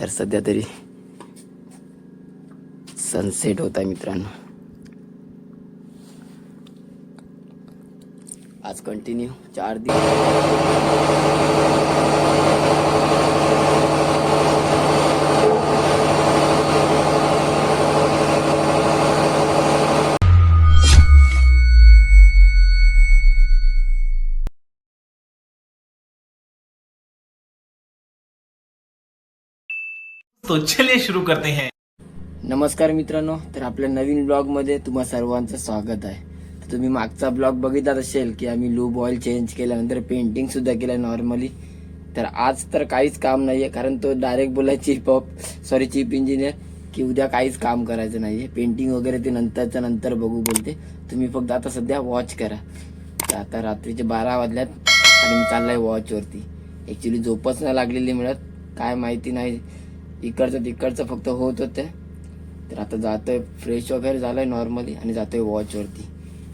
तर सध्या तरी सनसेट होत आहे मित्रांनो. आज कंटिन्यू चार दिवस. तो चलिए शुरू करते हैं। नमस्कार मित्रांनो तर आपल्या नवीन ब्लॉगमध्ये तुम्हा सर्वांचं स्वागत आहे. तर तुम्ही मागचा ब्लॉग बघितलाच असेल की आम्ही लूब ऑइल चेंज केल्यानंतर पेंटिंग सुद्धा केलं नॉर्मली तर आज तर काहीच काम नाही आहे कारण तो डायरेक्ट बोला chief of sorry chief engineer की उद्या काहीच काम करायचं नाही आहे पेंटिंग वगैरे ते नंतरच्या नंतर बघू बोलते. तुम्ही फक्त आता सध्या वॉच करा. तर आता रात्रीचे बारा वाजल्यात आणि मी चाललाय वॉचवरती ॲक्च्युली झोपच नाही लागलेली मिळत. काय माहिती नाही. इकडचं तिकडचं फक्त होत होतं. तर आता जातोय फ्रेश वगैरे झालोय नॉर्मली आणि जातोय वॉचवरती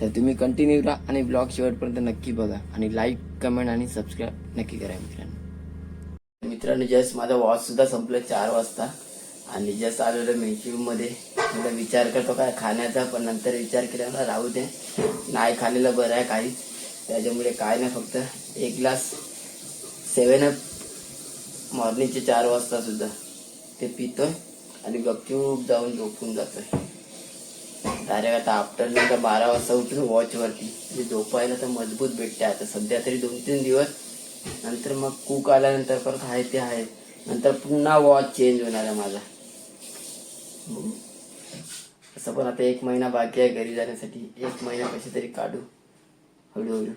तर तुम्ही कंटिन्यू राहा आणि ब्लॉग शेवटपर्यंत नक्की बघा आणि लाईक कमेंट आणि सबस्क्राईब नक्की करा मित्रांनो. मित्रांनो जस्ट माझा वॉच सुद्धा संपलं चार वाजता आणि जस्ट आलेलो मेन्यू मला विचार करतो काय खाण्याचा पण नंतर विचार केला मला राहू दे. नाही खाल्लेलं बरं आहे काहीच त्याच्यामुळे काय नाही फक्त एक ग्लास सेवन अप मॉर्निंगचे चार वाजता सुद्धा. ते पितोय आणि गपचूप जाऊन झोपून जातोय. डायरेक्ट आता आफ्टरनून तर बारा वाजता उठून वॉचवरती म्हणजे झोपायला तर मजबूत भेटते आता. सध्या तरी दोन तीन दिवस. नंतर मग कुक आल्यानंतर परत आहे ते आहे. नंतर पुन्हा वॉच चेंज होणार आहे माझा. असं पण आता एक महिना बाकी आहे घरी जाण्यासाठी. एक महिना कसे तरी काढू. हळूहळू.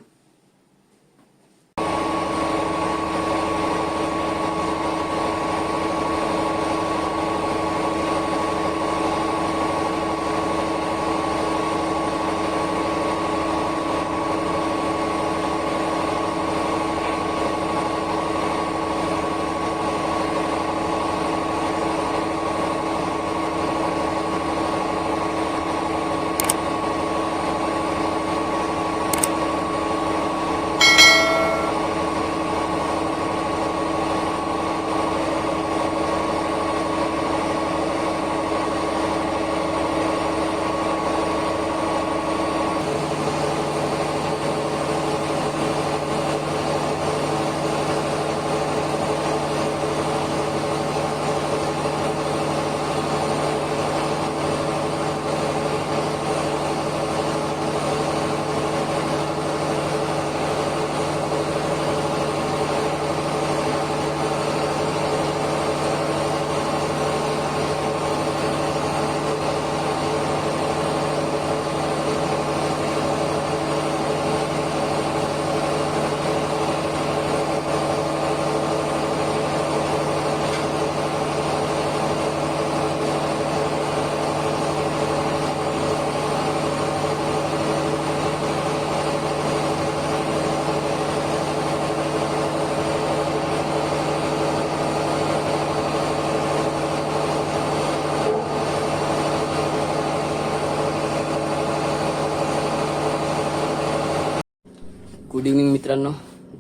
गुड इव्हनिंग मित्रांनो.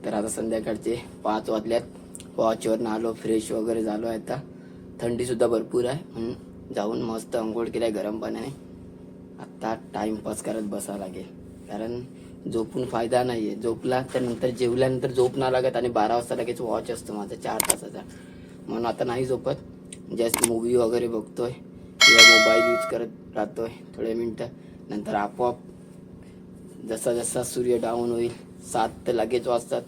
तर आता संध्याकाळचे पाच वाजल्यात. वॉचवरनं आलो फ्रेश वगैरे झालो आहे आता. थंडीसुद्धा भरपूर आहे म्हणून जाऊन मस्त अंघोळ आंघोळ आहे गरम पाण्याने. आत्ता टाईमपास करत बसावं लागेल. कारण झोपून फायदा नाही आहे झोपला तर नंतर जेवल्यानंतर झोप ना लागत आणि बारा वाजता लगेच वॉच असतो माझा चार तासाचा. म्हणून आता नाही झोपत. जस्ट मूवी वगैरे बघतोय किंवा मोबाईल यूज करत राहतोय थोडे मिनटं. नंतर आपोआप जसा जसा सूर्य डाऊन होईल सात तर लगेच वाजतात.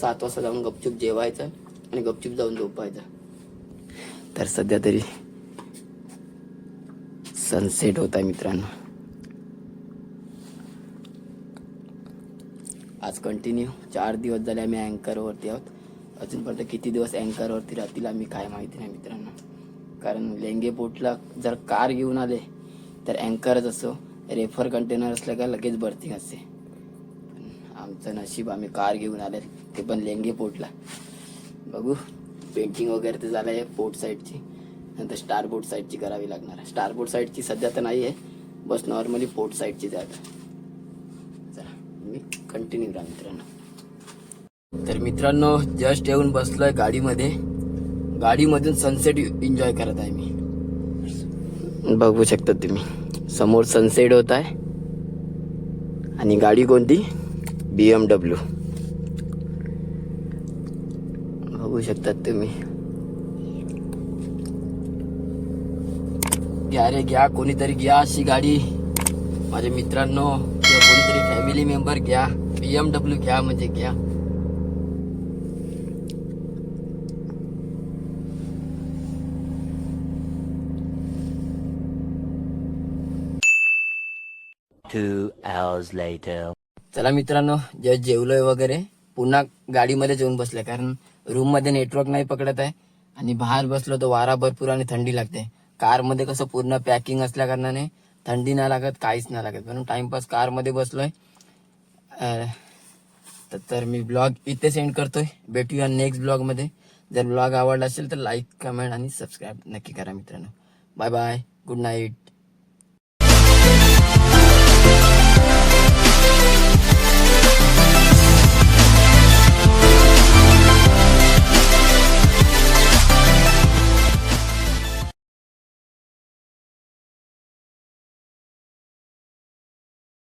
सात वाजता जाऊन गपचूप जेवायचं आणि गपचूप जाऊन झोपायचं तर सध्या तरी सनसेट होत आहे मित्रांनो. आज कंटिन्यू चार दिवस झाले आम्ही अँकरवरती आहोत. अजूनपर्यंत किती दिवस अँकरवरती राहतील आम्ही काय माहिती नाही मित्रांनो. कारण लेंगे पोटला जर कार घेऊन आले तर अँकरच असो रेफर कंटेनर असलं का लगेच भरती असते. आमचं नशीब आम्ही कार घेऊन आले. ते पण लेंगे पोर्टला बघू पेंटिंग वगैरे तर झालं आहे पोर्ट साईडची नंतर स्टार बोर्ड साईडची करावी लागणार स्टार बोर्ड साईडची सध्या तर नाही आहे बस नॉर्मली पोर्ट साईडची जागा चला मी कंटिन्यू राहा मित्रांनो. तर मित्रांनो जस्ट येऊन बसलोय गाडीमध्ये. गाडीमधून सनसेट एन्जॉय करत आहे मी. बघू शकता तुम्ही. समोर सनसेट होत आहे. आणि गाडी कोणती? बी एम डब्ल्यू बघू शकतात तुम्ही. घ्या रे घ्या कोणीतरी घ्या अशी गाडी. माझ्या मित्रांनो किंवा कोणीतरी फॅमिली मेंबर घ्या. बी एम डब्ल्यू घ्या म्हणजे घ्या. Two hours later. चला मित्रांनो जे जेवलोय वगैरे. पुन्हा गाडीमध्ये जेवून बसले कारण रूममध्ये नेटवर्क नाही पकडत आहे. आणि बाहेर बसलो तर वारा भरपूर आणि थंडी लागते. कारमध्ये कसं पूर्ण पॅकिंग असल्या कारणाने थंडी नाही लागत काहीच नाही लागत. म्हणून टाइमपास कारमध्ये बसलोय. तर- तर मी ब्लॉग इथे सेंड करतोय. भेटूया नेक्स्ट ब्लॉगमध्ये. जर ब्लॉग आवडला असेल तर लाईक कमेंट आणि सबस्क्राईब नक्की करा मित्रांनो. Bye bye good night